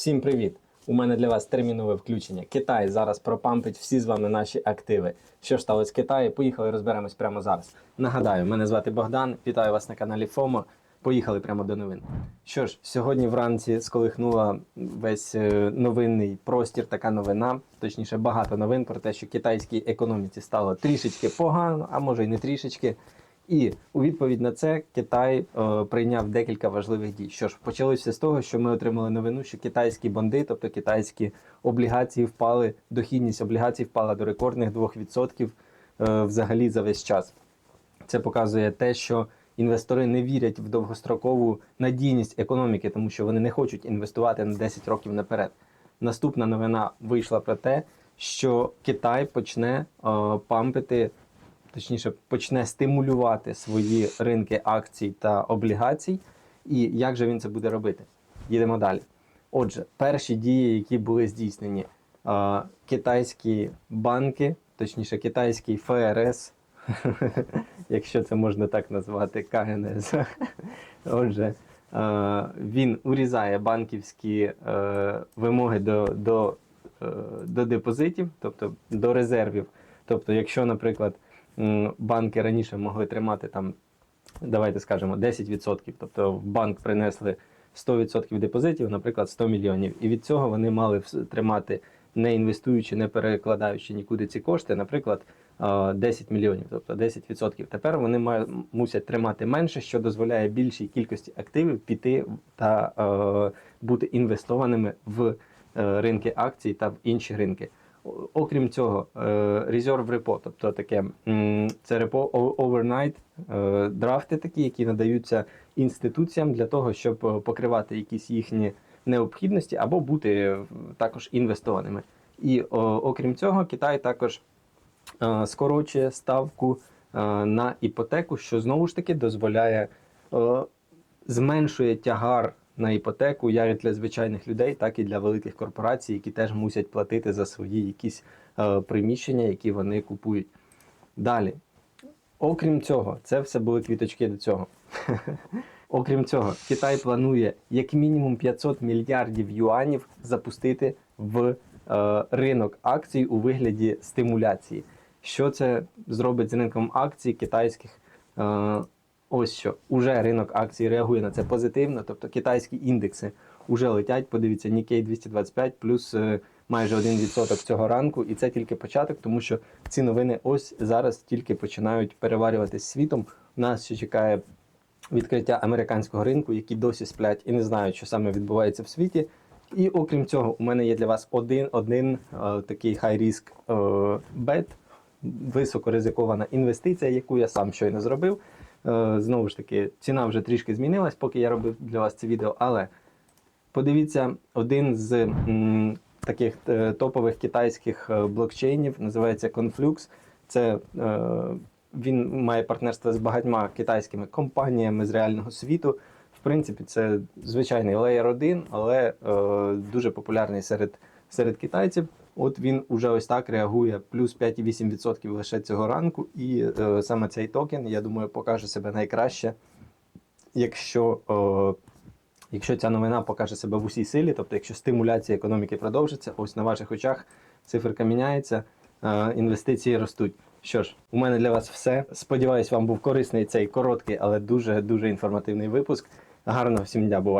Всім привіт! У мене для вас термінове включення. Китай зараз пропампить всі з вами наші активи. Що ж сталося з Китаю? Поїхали розберемось прямо зараз. Нагадаю, мене звати Богдан. Вітаю вас на каналі ФОМО. Поїхали прямо до новин. Що ж, сьогодні вранці сколихнула весь е, новинний простір така новина, точніше, багато новин про те, що китайській економіці стало трішечки погано, а може й не трішечки. І у відповідь на це Китай е, прийняв декілька важливих дій. Що ж, почалося з того, що ми отримали новину, що китайські бонди, тобто китайські облігації, впали, дохідність облігацій впала до рекордних 2% е, взагалі за весь час. Це показує те, що інвестори не вірять в довгострокову надійність економіки, тому що вони не хочуть інвестувати на 10 років наперед. Наступна новина вийшла про те, що Китай почне е, пампити, точніше, почне стимулювати свої ринки акцій та облігацій. І як же він це буде робити? Їдемо далі. Отже, перші дії, які були здійснені, китайські банки, точніше, китайський ФРС, якщо це можна так назвати, КГНС. Отже, він урізає банківські е, вимоги до, до, е, до депозитів, тобто до резервів. Тобто, якщо, наприклад, банки раніше могли тримати там, давайте скажемо, 10%, тобто в банк принесли 100% депозитів, наприклад, 100 мільйонів, і від цього вони мали тримати, не інвестуючи, не перекладаючи нікуди ці кошти, наприклад, е, 10 мільйонів, тобто 10%. Тепер вони мусять тримати менше, що дозволяє більшій кількості активів піти та е, бути інвестованими в е, ринки акцій та в інші ринки. Окрім цього, е, Reserve Repo, тобто таке це репо overnight, е, драфти такі, які надаються інституціям для того, щоб е, покривати якісь їхні необхідності або бути також інвестованими. І окрім цього, Китай також скорочує ставку на іпотеку, що знову ж таки дозволяє зменшує тягар на іпотеку як для звичайних людей, так і для великих корпорацій, які теж мусять платити за свої якісь е, приміщення, які вони купують. Далі. Окрім цього, це все були квіточки до цього. Окрім цього, Китай планує як мінімум 500 мільярдів юанів запустити в е, ринок акцій у вигляді стимуляції. Що це зробить з ринком акцій китайських? Е, ось що уже ринок акцій реагує на це позитивно, тобто китайські індекси вже летять. Подивіться, Nikkei 225 плюс е, майже 1% цього ранку, і це тільки початок, тому що ці новини ось зараз тільки починають переварюватись світом. Нас ще чекає відкриття американського ринку, які досі сплять і не знають, що саме відбувається в світі. І окрім цього, у мене є для вас один, один е, такий high-risk е, bet, високоризикована інвестиція, яку я сам щойно зробив. Е, знову ж таки, ціна вже трішки змінилась, поки я робив для вас це відео. Але подивіться, один з таких е, топових китайських е, блокчейнів називається Conflux. Це він має партнерство з багатьма китайськими компаніями з реального світу. В принципі, це звичайний Layer 1, але е, дуже популярний серед, серед китайців. От він уже ось так реагує, плюс 5,8% лише цього ранку. І е, саме цей токен, я думаю, покаже себе найкраще, якщо, е, якщо ця новина покаже себе в усій силі, тобто якщо стимуляція економіки продовжиться, ось на ваших очах циферка міняється, е, інвестиції ростуть. Що ж, у мене для вас все. Сподіваюсь, вам був корисний цей короткий, але дуже дуже інформативний випуск. Гарного всім дня, бувайте!